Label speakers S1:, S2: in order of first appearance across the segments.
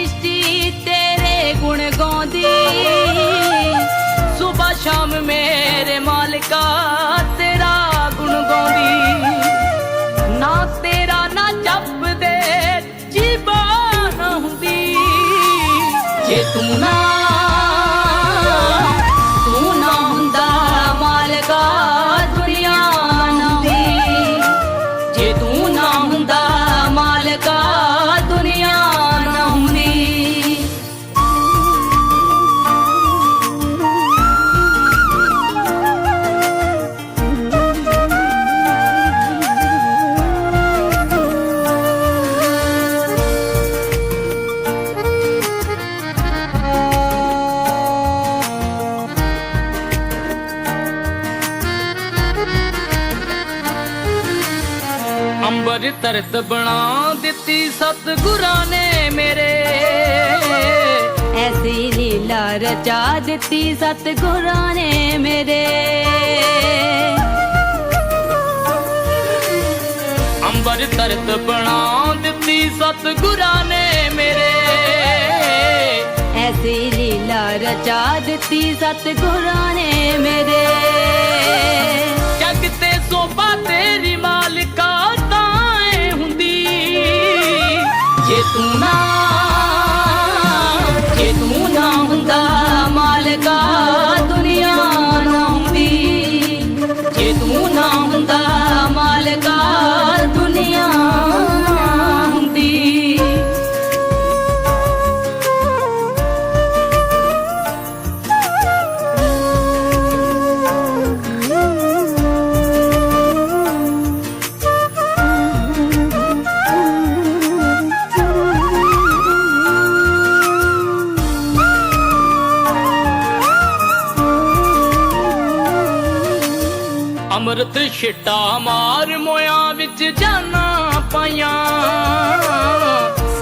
S1: ਸ੍ਰਿਸ਼ਟੀ ਤੇਰੇ ਗੁਣ ਗਾਉਂਦੀ। ਸਵੇਰ ਸ਼ਾਮ ਮੇਰੇ ਮਾਲਕਾ ਤੇਰਾ ਗੁਣ ਗਾਉਂਦੀ। ਨਾ ਤੇਰਾ ਨਾ ਜਪਦੇ ਜੀਵਾਂ ਨਾ ਹੁੰਦੀ। ਜੇ ਤੂੰ ਨਾ ਤਰਤ ਬਣਾ ਦਿੱਤੀ ਸਤਿਗੁਰਾਂ ਨੇ ਮੇਰੇ। ਐਸੀ ਲੀਲਾ ਰਚਾ ਦਿੱਤੀ ਸਤਿਗੁਰਾਂ ਨੇ ਮੇਰੇ। ਅੰਬਰ ਤਰਤ ਬਣਾ ਦਿੱਤੀ ਸਤਿਗੁਰਾਂ ਨੇ ਮੇਰੇ। ਐਸੀ ਲੀਲਾ ਰਚਾ ਦਿੱਤੀ ਸਤਿਗੁਰਾਂ ਨੇ ਮੇਰੇ। ਜਗ ਤੇ ਸੋਭਾ ਤੇਰੀ ਜੇ ਤੂੰ ਅੰਮ੍ਰਿਤ ਛਿੱਟਾ ਮਾਰ ਮੋਇਆ ਵਿੱਚ ਜਾਨਾਂ ਪਾਈਆਂ।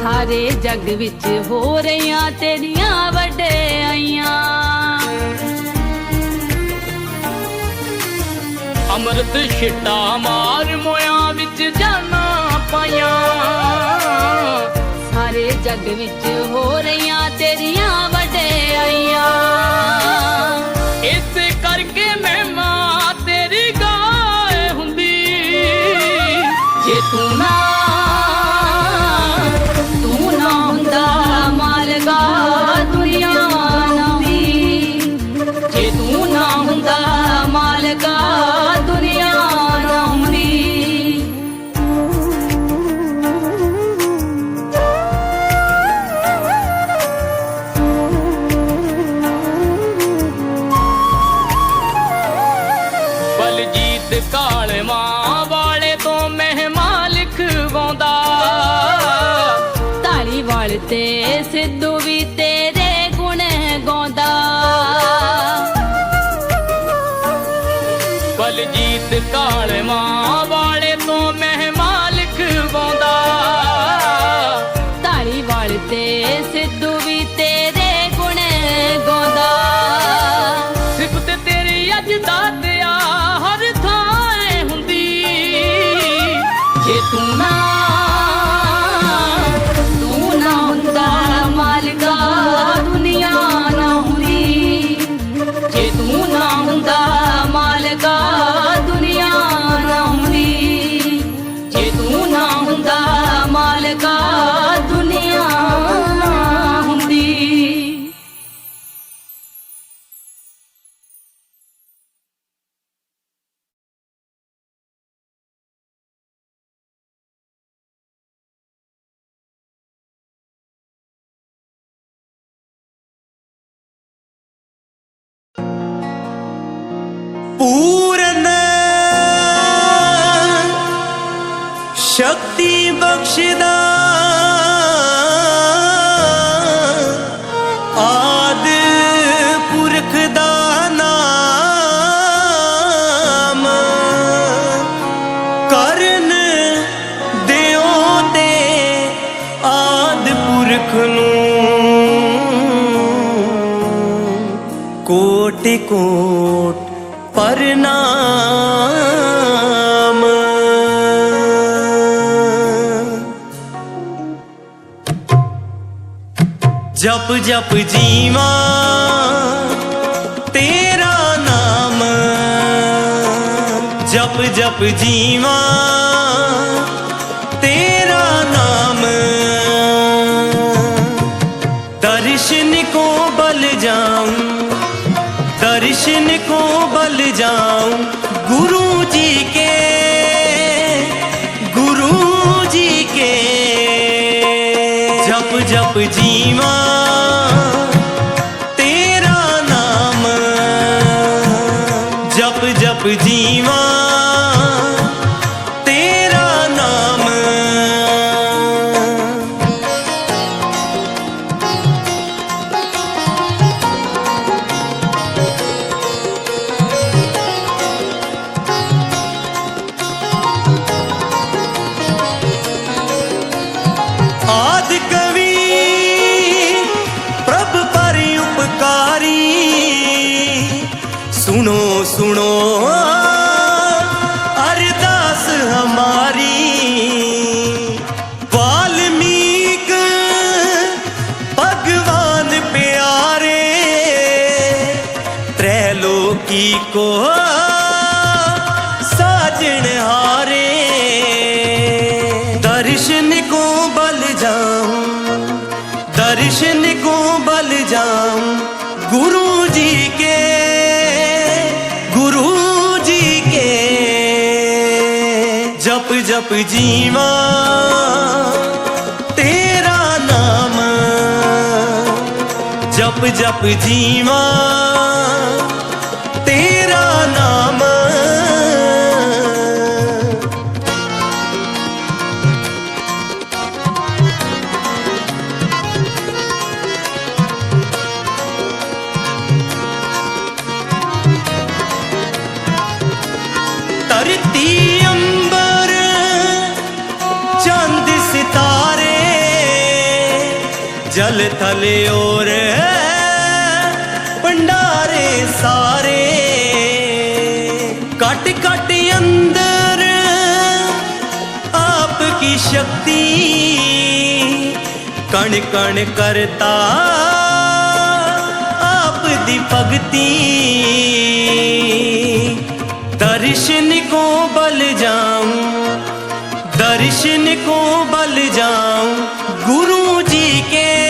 S1: ਸਾਰੇ ਜੱਗ ਵਿੱਚ ਹੋ ਰਹੀਆਂ ਤੇਰੀਆਂ ਵਡਿਆਈਆਂ ਅੰਮ੍ਰਿਤ ਛਿੱਟਾ ਮਾਰ ਮੋਇਆ ਵਿੱਚ ਜਾਨਾਂ ਪਾਈਆਂ। ਸਾਰੇ ਜੱਗ ਵਿੱਚ ਹੋ ਰਹੀਆਂ ਤੇਰੀਆਂ ਵਡਿਆਈਆਂ ਕਾਲਮਾਂ ਵਾਲੇ ਤੋਂ ਮਹਿਮਾ ਲਿਖਵਾਉਂਦਾ। ਢਾਲੀਵਾਲ ਤੇ ਸਿੱਧੂ ਵੀ ਤੇਰੇ ਗੁਣ ਗਾਉਂਦਾ। ਸਿਫਤ ਤੇਰੀ ਅੱਜ ਦਾਤਿਆ ਹਰ ਥਾਂ ਹੁੰਦੀ। ਜੇ ਤੂੰ ਨਾ ਜੇ ਤੂੰ ਨਾ ਹੁੰਦਾ ਮਾਲਕਾ ਦੁਨੀਆ ਨਾ ਹੁੰਦੀ
S2: ਪੂਰਨ ਸ਼ਕਤੀ ਬਖਸ਼ਦਾ ਆਦ ਪੁਰਖ ਦਾ ਨਾਮ ਕਰਨ ਦਿਓ ਤੇ ਆਦ ਪੁਰਖ ਨੂੰ ਕੋਟ ਕੋਟ ਪ੍ਰਣਾਮ ਜਪ ਜਪ ਜੀਵਾ, ਤੇਰਾ ਨਾਮ। ਜਪ ਜਪ ਜੀਵਾ, ਤੇਰਾ ਨਾਮ। ਦਰਸ਼ਨ ਕੋ ਬਲ ਜਾਉ ਦਰਸ਼ਨ ਕੋ ਬਲ ਜਾਉ सुनो सुनो अरदास हमारी वाल्मीक भगवान प्यारे त्रैलोकी को ਆਪ ਜੀਵਾਂ ਤੇਰਾ ਨਾਮ ਜਪ ਜਪ ਜੀਵਾਂ। ਥਲੇ ਔਰ ਪੰਡਾਰੇ ਸਾਰੇ ਕਟ ਕਟ ਅੰਦਰ ਆਪ ਕੀ ਸ਼ਕਤੀ ਕਣ ਕਣ ਕਰਤਾ ਆਪ ਦੀ ਭਗਤੀ दर्शन को बल जाऊं दर्शन को बल जाऊं गुरु जी के